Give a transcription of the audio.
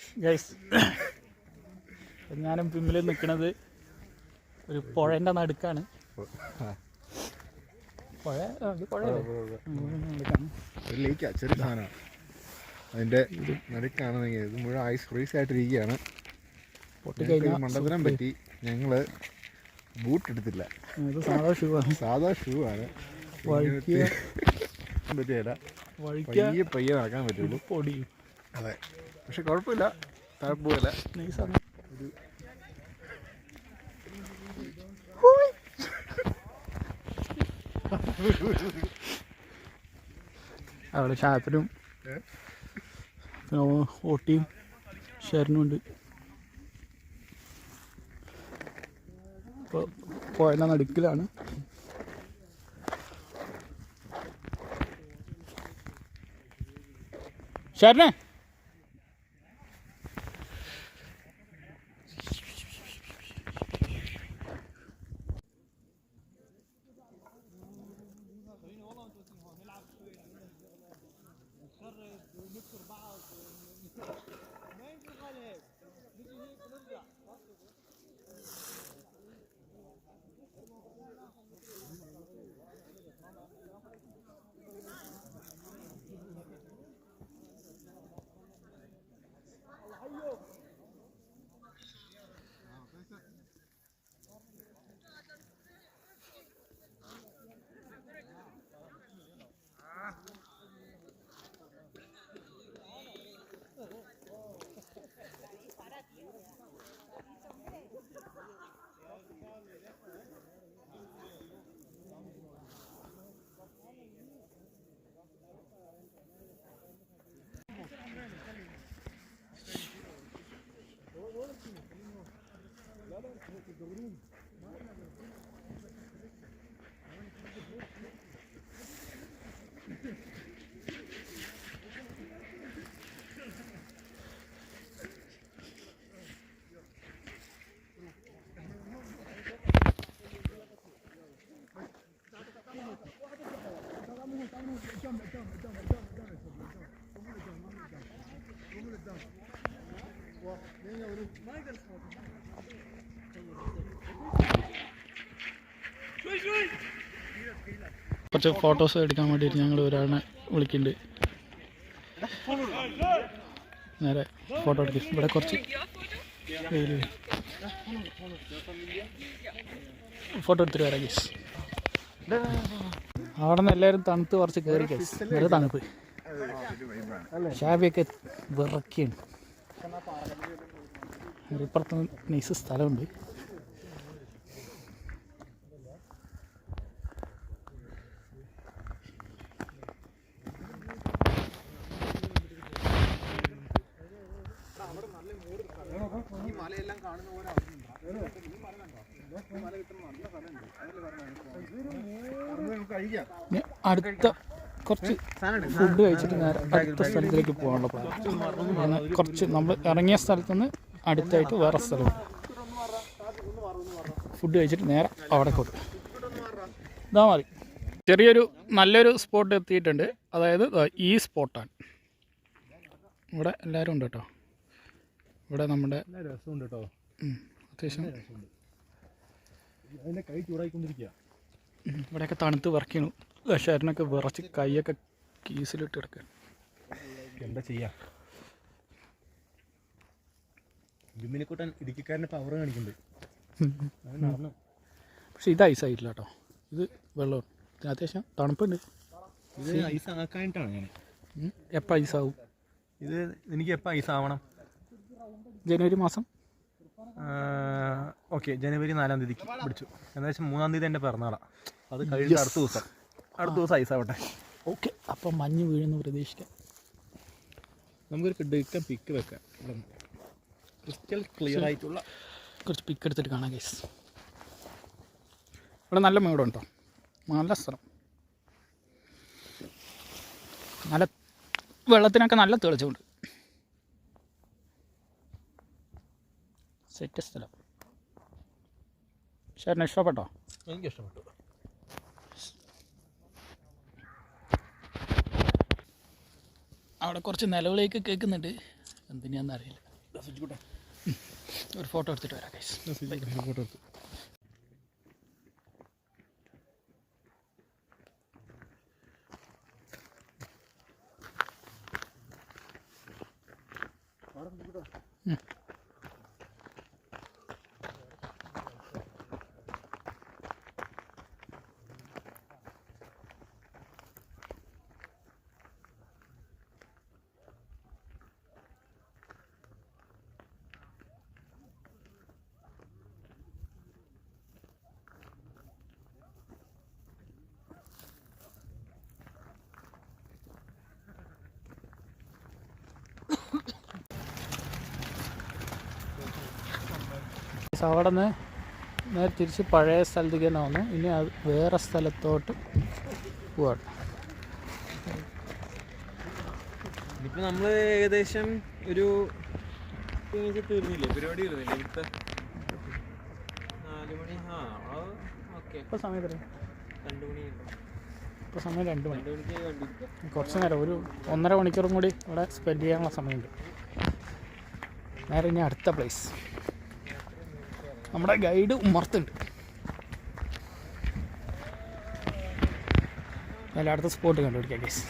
Guys ഞാനും പിമ്മിൽ നിൽക്കുന്നത് ഒരു പുഴന്റെ നടുക്കാണ്. പുഴ ലേക്കാ ചെറിയ സാധനമാണ് അതിന്റെ നടുക്കാണെങ്കിൽ ഇത് മുഴുവൻ ഐസ് ഫ്രീസ് ആയിട്ടിരിക്കുകയാണ്. മണ്ടത്തരം പറ്റി. ഞങ്ങൾ ബൂട്ട് എടുത്തില്ല. സാധാ ഷൂ ആണ്. സാധാ ഷൂ ആണ്. പറ്റിയല്ല. പയ്യെ നടക്കാൻ പറ്റുള്ളൂ. പൊടിയും അതെ. പക്ഷെ കുഴപ്പമില്ല. നൈസാണ് അവിടെ ഷാപ്പിനും ഓട്ടിയും ഷെറിനും ഉണ്ട്. ഇപ്പോൾ നടുക്കിലാണ്. ഷെറിനെ ما يقدر കുറച്ച് ഫോട്ടോസ് എടുക്കാൻ വേണ്ടിയിട്ട് ഞങ്ങൾ ഒരാളെ വിളിക്കുന്നുണ്ട് നേരെ ഫോട്ടോ എടുക്കും. ഇവിടെ കുറച്ച് ഫോട്ടോ എടുത്തിട്ട് വരാം ഗീസ് അവിടെ നിന്ന് എല്ലാവരും തണുത്ത് കുറച്ച് കയറി ഗീസ് ഒരു തണുപ്പ്. ഷാബിയൊക്കെ വിറക്കിയാണ്. ഇപ്പുറത്ത് നൈസ് സ്ഥലമുണ്ട്. ഇനി അടുത്ത കുറച്ച് ഫുഡ് കഴിച്ചിട്ട് നേരെ അടുത്ത സ്ഥലത്തേക്ക് പോകാനുള്ള പ്ലാൻ കുറച്ച് നമ്മൾ ഇറങ്ങിയ സ്ഥലത്ത് നിന്ന് അടുത്തായിട്ട് വേറെ സ്ഥലം. ഫുഡ് കഴിച്ചിട്ട് നേരെ അവിടെ കൊടുക്കും ഇതാ മതി. ചെറിയൊരു നല്ലൊരു സ്പോട്ട് എത്തിയിട്ടുണ്ട്. അതായത് ഈ സ്പോട്ടാണ് ഇവിടെ എല്ലാവരും ഉണ്ട് കേട്ടോ. ഇവിടെ നമ്മുടെ രസമുണ്ട് കേട്ടോ അത്യാവശ്യം. കൈ ചൂടായിക്കൊണ്ടിരിക്കുക ഇവിടെയൊക്കെ തണുത്ത് വിറയ്ക്കണു ഷരനൊക്കെ വിറച്ച് കൈയൊക്കെ കീസിലിട്ട് കിടക്കുകയാണ് എന്താ ചെയ്യാ? ബിമ്മിനെക്കൂട്ടാൻ ഇടുക്കിക്കാരന്റെ പവർ കാണിക്കുന്നുണ്ട് പക്ഷെ ഇത് ഐസായിട്ടില്ല കേട്ടോ ഇത് വെള്ളം. അത്യാവശ്യം തണുപ്പുണ്ട്. ഇത് ഐസ് ആക്കാനായിട്ടാണ് ഞാൻ എപ്പോൾ ഐസാവും ഇത് എനിക്ക് എപ്പോൾ ഐസ് ആവണം? ജനുവരി മാസം? ഓക്കെ ജനുവരി നാലാം തീയതിക്ക് പിടിച്ചു. എന്താ വെച്ചാൽ മൂന്നാം തീയതി എന്റെ പിറന്നാളാണ് അത് കഴിഞ്ഞ അടുത്ത ദിവസം. അടുത്ത ദിവസം ഐസ് ആവട്ടെ. ഓക്കെ അപ്പം മഞ്ഞ് വീഴുന്നു പ്രതീക്ഷിക്കാം. നമുക്കൊരു കിഡ്ഡിക്കാൻ പിക്ക് വെക്കാം. ക്രിസ്റ്റൽ ക്ലിയർ ആയിട്ടുള്ള കുറച്ച് പിക്ക് എടുത്തിട്ട് കാണാം കേസ് ഇവിടെ നല്ല മേടം കേട്ടോ. നല്ല സ്ഥലം. നല്ല വെള്ളത്തിനൊക്കെ നല്ല തെളിച്ചുണ്ട് സെറ്റ് സ്ഥലം. ചേട്ടന് ഇഷ്ടപ്പെട്ടോ? എനിക്ക് ഇഷ്ടപ്പെട്ടു അവിടെ കുറച്ച് നിലവിളിയൊക്കെ കേൾക്കുന്നുണ്ട്. എന്തിനാന്ന് അറിയില്ല. ഒരു ഫോട്ടോ എടുത്തിട്ട് വരാം ഫോട്ടോ എടുത്തു. ഗൈസ് അവിടെ നിന്ന് നേരെ തിരിച്ച് പഴയ സ്ഥലത്തേക്ക് തന്നെ വന്നു. ഇനി അത് വേറെ സ്ഥലത്തോട്ട് പോവാണ്. ഇപ്പം നമ്മൾ ഏകദേശം ഒരു ഇത് തീർന്നില്ലേ? പരിപാടി തീർന്നില്ലേ? ഇവിടുത്തെ നാല് മണി ആ ഓക്കെ. ഇപ്പോൾ സമയം? രണ്ടു ഇപ്പോൾ രണ്ട് മണി. കുറച്ച് നേരം ഒരു ഒന്നര മണിക്കൂറും കൂടി ഇവിടെ സ്പെൻഡ് ചെയ്യാനുള്ള സമയമുണ്ട്. നേരെ ഇനി അടുത്ത പ്ലേസ് നമ്മുടെ ഗൈഡ് ഉമ്മർത്തുണ്ട് നല്ല അടുത്ത സ്പോട്ട് കണ്ടുപിടിക്കാം കേസ്